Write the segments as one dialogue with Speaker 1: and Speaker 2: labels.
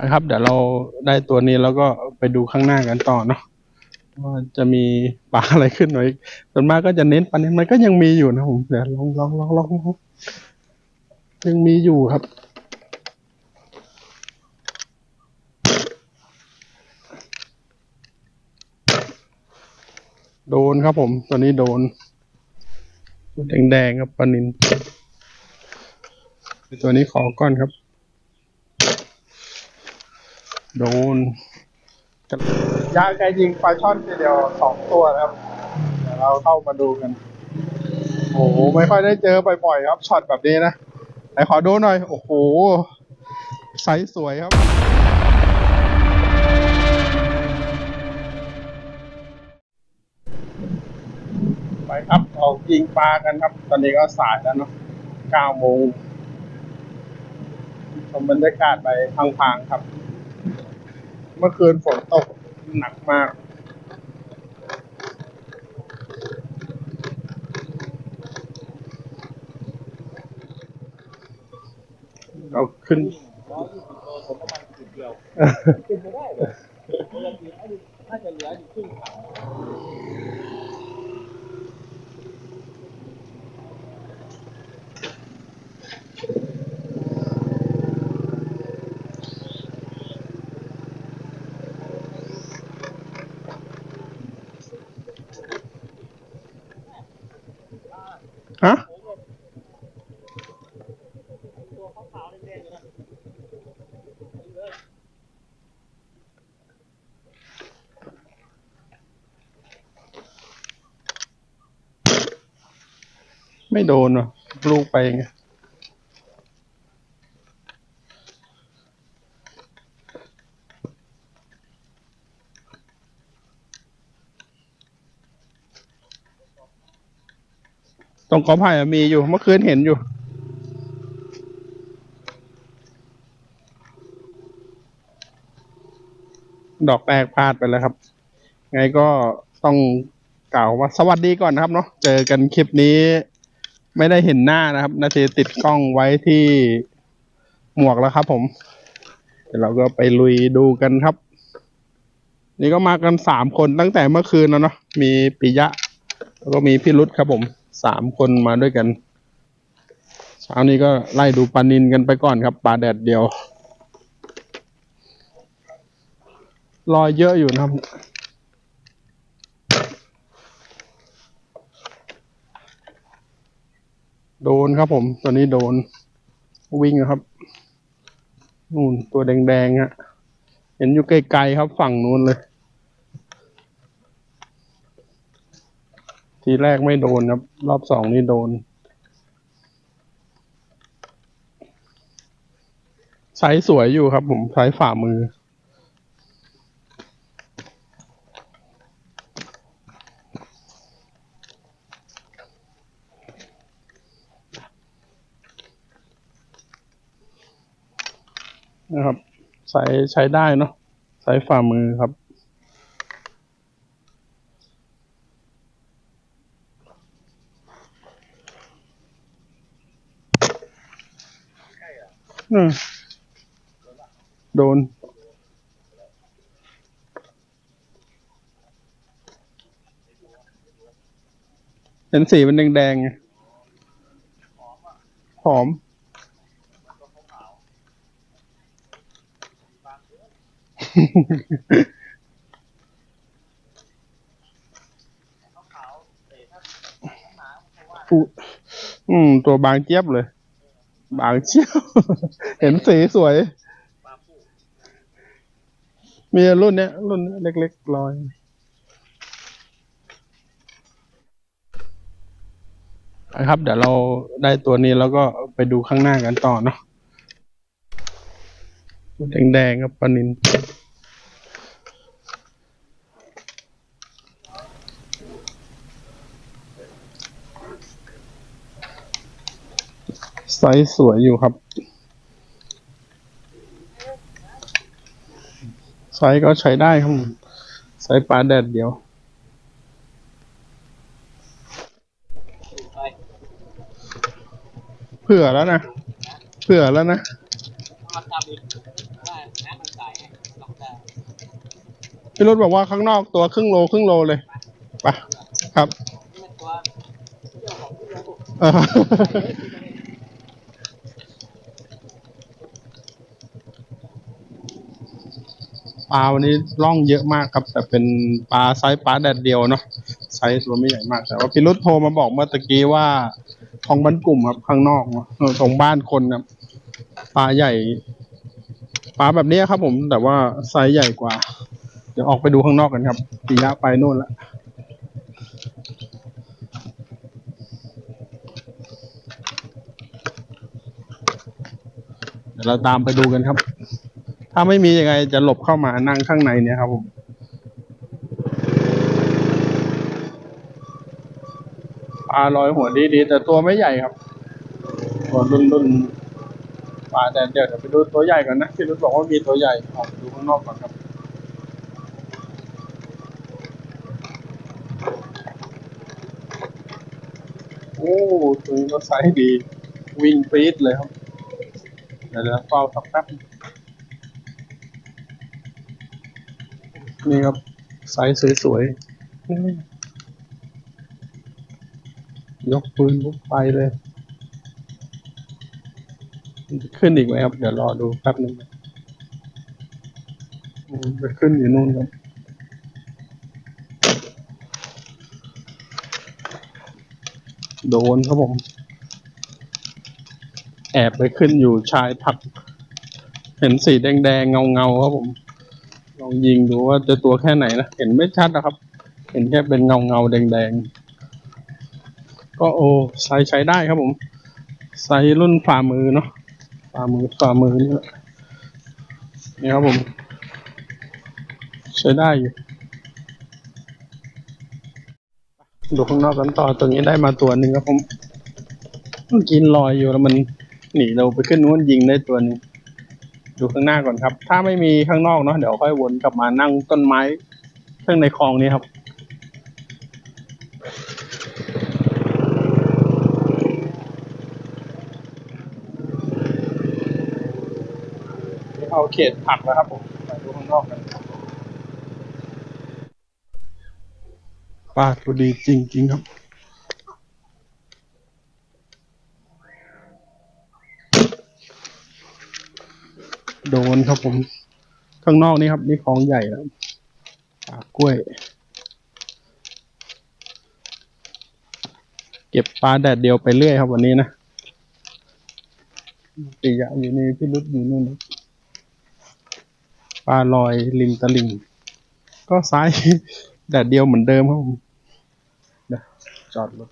Speaker 1: นะครับ เดี๋ยวเราได้ตัวนี้แล้วก็ไปดูข้างหน้ากันต่อเนาะว่าจะมีปลาอะไรขึ้นหน่อยส่วนมากก็จะเน้นปลาเน้นมันก็ยังมีอยู่นะผมเดี๋ยวลองลองลองลองลองยังมีอยู่ครับโดนครับผมตัวนี้โดน แดงๆครับปลานิน ตัวนี้ขอก้อนครับ โดนยาแกยิงปลาช่อนทีเดียวสองตัวนะครับเดี๋ยวเราเข้ามาดูกัน โอ้โหไม่ค่อยได้เจอบ่อยๆครับช็อตแบบนี้นะไหนขอดูหน่อย โอ้โหไซส์สวยครับไปครับออกยิงปลากันครับ ตอนนี้ก็สายแล้วเนาะเก้าโมงชมบรรยากาศไปพังๆครับ เมื่อคืนฝนตกหนักมากเราขึ้น
Speaker 2: ร้อยยี่สิบโลผมประมาณสิบเดียวกินไม่ได้เลยปกติน่าจะเหลืออยู่ครึ่ง
Speaker 1: ฮะไม่โดนว่ะลูกไปไง ตรงกอไผ่มีอยู่ เมื่อคืนเห็นอยู่ ดอกแรกพลาดไปแล้วครับ ไงก็ต้องกล่าวว่าสวัสดีก่อนนะครับเนาะเจอกันคลิปนี้ ไม่ได้เห็นหน้านะครับ นาทีติดกล้องไว้ที่หมวกแล้วครับผมเดี๋ยวเราก็ไปลุยดูกันครับ นี่ก็มากันสามคนตั้งแต่เมื่อคืนแล้วเนาะมีปิยะ แล้วก็มีพี่รุธครับผม สามคนมาด้วยกัน เช้านี้ก็ไล่ดูปลานินกันไปก่อนครับปลาแดดเดียวรอยเยอะอยู่นะครับโดนครับผมตัวนี้โดน วิ่งครับ นู่นตัวแดงๆฮะเห็นอยู่ไกลๆครับฝั่งนู้นเลย ทีแรกไม่โดนครับ รอบสองนี่โดน ไซส์สวยอยู่ครับผมไซส์ฝ่ามือ นะครับ ใช้ใช้ได้เนาะใช้ฝ่ามือครับ โดน เห็นสีมันแดงๆไงหอมอุอืม ตัวบางเจี๊ยบเลย บางเชี่ยว เห็นสีสวย มีรุ่นเนี้ย รุ่นเล็กๆลอย นะครับ เดี๋ยวเราได้ตัวนี้แล้วก็ไปดูข้างหน้ากันต่อเนาะแดงๆครับปนิน ไซส์สวยอยู่ครับ ไซส์ก็ใช้ได้ครับ ไซส์ปลาแดดเดียวเผื่อแล้วนะเผื่อแล้วนะพี่รุธบอกว่าข้างนอกตัวครึ่งโลครึ่งโลเลยไปครับ เออ ปลาวันนี้ร่องเยอะมากครับ แต่เป็นปลาไซส์ปลาแดดเดียวเนาะไซส์ตัวไม่ใหญ่มาก แต่ว่าพี่รุธโทรมาบอกเมื่อตะกี้ว่าของบ้านกลุ่มครับข้างนอกเนอะเออตรงบ้านคนครับปลาใหญ่ปลาแบบนี้ครับผม แต่ว่าไซส์ใหญ่กว่า เดี๋ยวออกไปดูข้างนอกกันครับปียะไปนู่นละเดี๋ยวเราตามไปดูกันครับ ถ้าไม่มียังไงจะหลบเข้ามานั่งข้างในเนี่ยครับผมปลาลอยหัวดีๆแต่ตัวไม่ใหญ่ครับตัวรุ่นรุ่นๆปลาแต่เดี๋ยวเดี๋ยวไปดูตัวใหญ่ก่อนนะพี่รุ่บอกว่ามีตัวใหญ่ออกดูข้างนอกก่อนครับโอ้ตัวนี้ก็ไซส์ดี วิ่งปรี๊ดเลยครับ เดี๋ยวเดี๋ยวเฝ้าสักแป๊บ นี่ครับไซส์สวยๆยกปืนปุ๊บไปเลยขึ้นอีกไหมครับ เดี๋ยวรอดูแป๊บนึงอืมไปขึ้นอยู่นู่นครับโดนครับผม แอบไปขึ้นอยู่ชายผัก เห็นสีแดงๆเงาๆครับผม ลองยิงดูว่าจะตัวแค่ไหนนะ เห็นไม่ชัดนะครับ เห็นแค่เป็นเงาเงาแดงๆ ก็โอ้ไซส์ใช้ได้ครับผมไซส์รุ่นฝ่ามือเนาะฝ่ามือฝ่ามือนี่แหละนี่ครับผม ใช้ได้อยู่ดูข้างนอกกันต่อตัวนี้ได้มาตัวหนึ่งครับผมมันกินลอยอยู่แล้วมันหนีเราไปขึ้นนู้นยิงได้ตัวหนึง ดูข้างหน้าก่อนครับ ถ้าไม่มีข้างนอกเนาะเดี๋ยวค่อยวนกลับมานั่งต้นไม้ข้างในคลองนี้ครับเอาเขตผักแล้วครับผมไปดูข้างนอกกันปลาตัวดีจริงๆครับ นครับผม ข้างนอกนี่ครับ นี่ของใหญ่แล้วปลากล้วย เก็บปลาแดดเดียวไปเรื่อยครับวันนี้นะปียะอยู่นี่พี่รุดอยู่นู่นปลาลอยริมตลิ่ง ก็ซ้ายแดดเดียวเหมือนเดิมครับผมจอดรถ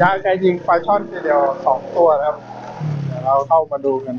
Speaker 1: ยาแกยิงปลาช่อนทีเดียวสองตัวนะครับเดี๋ยวเราเข้ามาดูกัน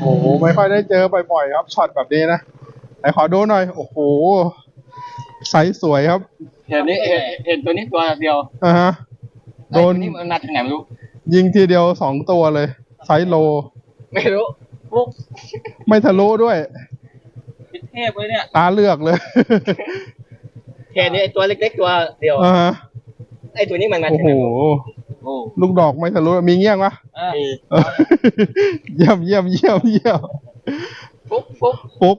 Speaker 1: โอ้โหไม่ค่อยได้เจอบ่อยๆครับช็อตแบบนี้นะไหนขอดูหน่อย โอ้โหไซส์สวยครับ
Speaker 2: เห็นนี่เห็นเห็นตัวนี้ตัวเดียว
Speaker 1: อ่าฮะโดน
Speaker 2: ไอ้ตัวนี้มันมาจากไหนไม่รู้
Speaker 1: ยิงทีเดียวสองตัวเลย ไซส์โล
Speaker 2: ไม่รู้ปุ๊บ
Speaker 1: ไม่ทะลุด้วย
Speaker 2: พิเทพเลยเนี่ย
Speaker 1: ตาเลือกเลย
Speaker 2: แค่นี้ไอ้ตัวเล็กๆตัวเดียว
Speaker 1: อ่าฮะ
Speaker 2: ไอ้ตัวนี้มันมา
Speaker 1: โอ้
Speaker 2: จาก
Speaker 1: โห
Speaker 2: ไหนไม่รู้โอ้
Speaker 1: ลูกดอกไม่ทะลุมีเงี้ยงปะ
Speaker 2: อ่า
Speaker 1: เออเยี่ยมเยี่ยมเยี่ยมเยี่ยม
Speaker 2: ปุ๊บปุ๊บ
Speaker 1: ปุ๊ก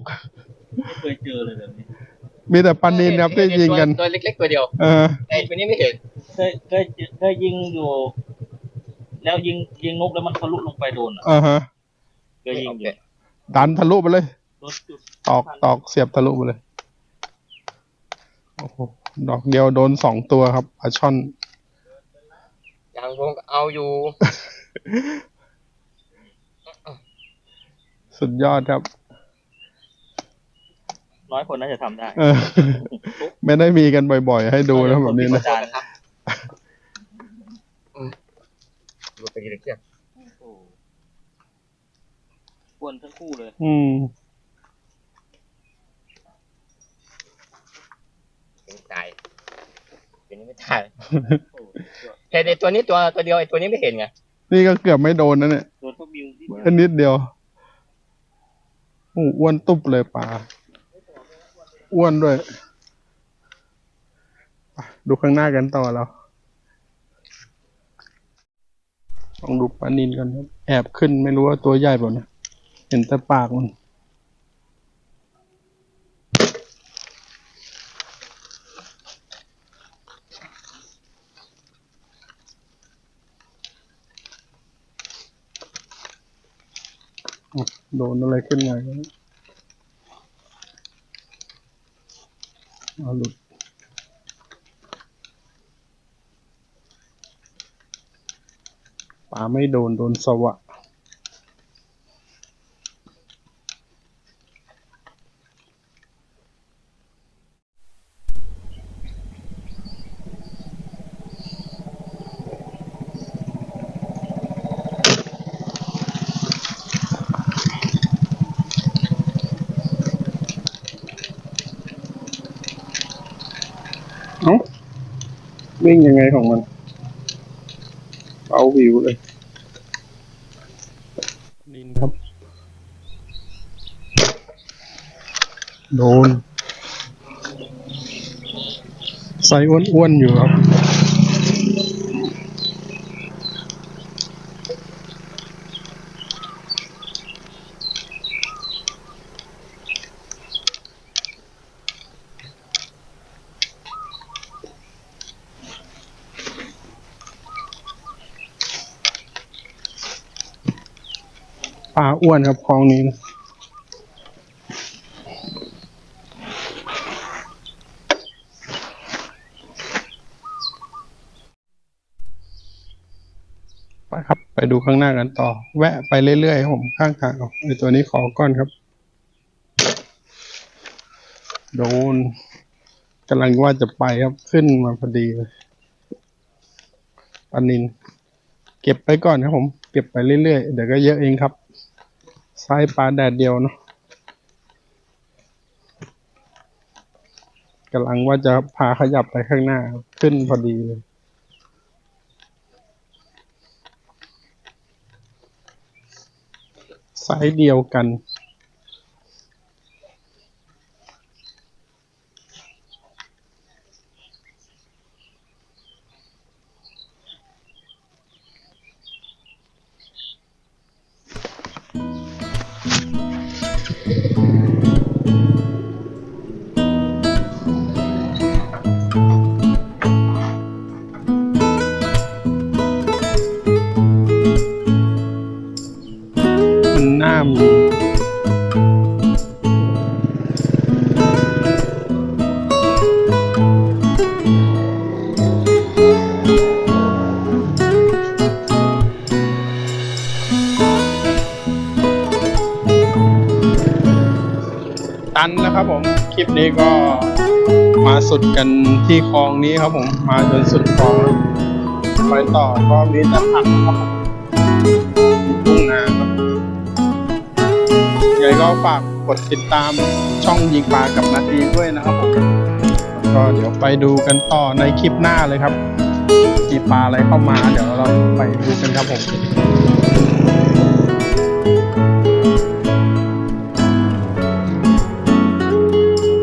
Speaker 2: ไม่เคยเจอเลยแบบนี้
Speaker 1: มีแต่ปันนินครับที่ยิงกัน
Speaker 2: ตัวเล็กๆตัวเดียว
Speaker 1: เออ
Speaker 2: ไอ้ตัวนี้ไม่เห็น
Speaker 3: เคยเคยเคยยิงอยู่ แล้วยิงยิงนกแล้วมันทะลุลงไปโดนอะ
Speaker 1: อ่าฮะ
Speaker 3: เคยยิงอยู่
Speaker 1: ดันทะลุไปเลย
Speaker 3: โดนจุด
Speaker 1: ตอกตอกเสียบทะลุไปเลย โอ้โห ดอกเดียวโดนสองตัวครับปลาช่อน
Speaker 2: ยังคงเอาอยู่
Speaker 1: สุดยอดครับ
Speaker 3: น้อยคนน่าจะทำได้
Speaker 1: เออ ไม่ได้มีกันบ่อยๆ ให้ดูนะแบบนี้นะ
Speaker 3: จาน
Speaker 2: นะครับดูไปกี่เชือก
Speaker 3: โอ้อ้วนทั้งคู่เลย
Speaker 1: อืม
Speaker 2: ถึงตายตัว นี้ไม่ตาย
Speaker 3: โอ้สุดยอด
Speaker 2: แต่ในตัวนี้ตัวตัวเดียวไอ้ตัวนี้ไม่เห็นไง
Speaker 1: นี่ก็เกือบไม่โดนนะเนี่ย
Speaker 3: โดนพวกบิวที่
Speaker 1: แค่นิดเดียวโอ้อ้วนตุบเลยปลาอ้วนด้วยไปดูข้างหน้ากันต่อแล้วลองดูปลานินกันครับแอบขึ้นไม่รู้ว่าตัวใหญ่เปล่านะ เห็นแต่ปากมัน โดนอะไรขึ้นมาเอาหลุดปลาไม่โดน โดนสวะ เอ้า วิ่งยังไงของมัน เอาวิวเลยนินครับ โดนไซส์อ้วนๆอยู่ครับ ลาอ้วนครับคลองนี้นไปครับ ไปดูข้างหน้ากันต่อ แวะไปเรื่อยๆครับผมข้างทางเอาไอตัวนี้ขอก้อนครับ โดนกำลังว่าจะไปครับขึ้นมาพอดีเลยปลานิน เก็บไปก่อนครับผม เก็บไปเรื่อยๆ เดี๋ยวก็เยอะเองครับ ไซส์ปลาแดดเดียวเนาะกำลังว่าจะพาขยับไปข้างหน้าขึ้นพอดีเลยไซส์เดียวกัน สุดกันที่คลองนี้ครับผมมาจนสุดคลองแล้วไปต่อก็มีแต่ผักครับผมทุ่งนาครับยังไงก็ฝากกดติดตามช่องยิงปลากับนาทีด้วยนะครับผมแล้วก็เดี๋ยวไปดูกันต่อในคลิปหน้าเลยครับมีปลาอะไรเข้ามา เดี๋ยวเราไปดูกันครับผม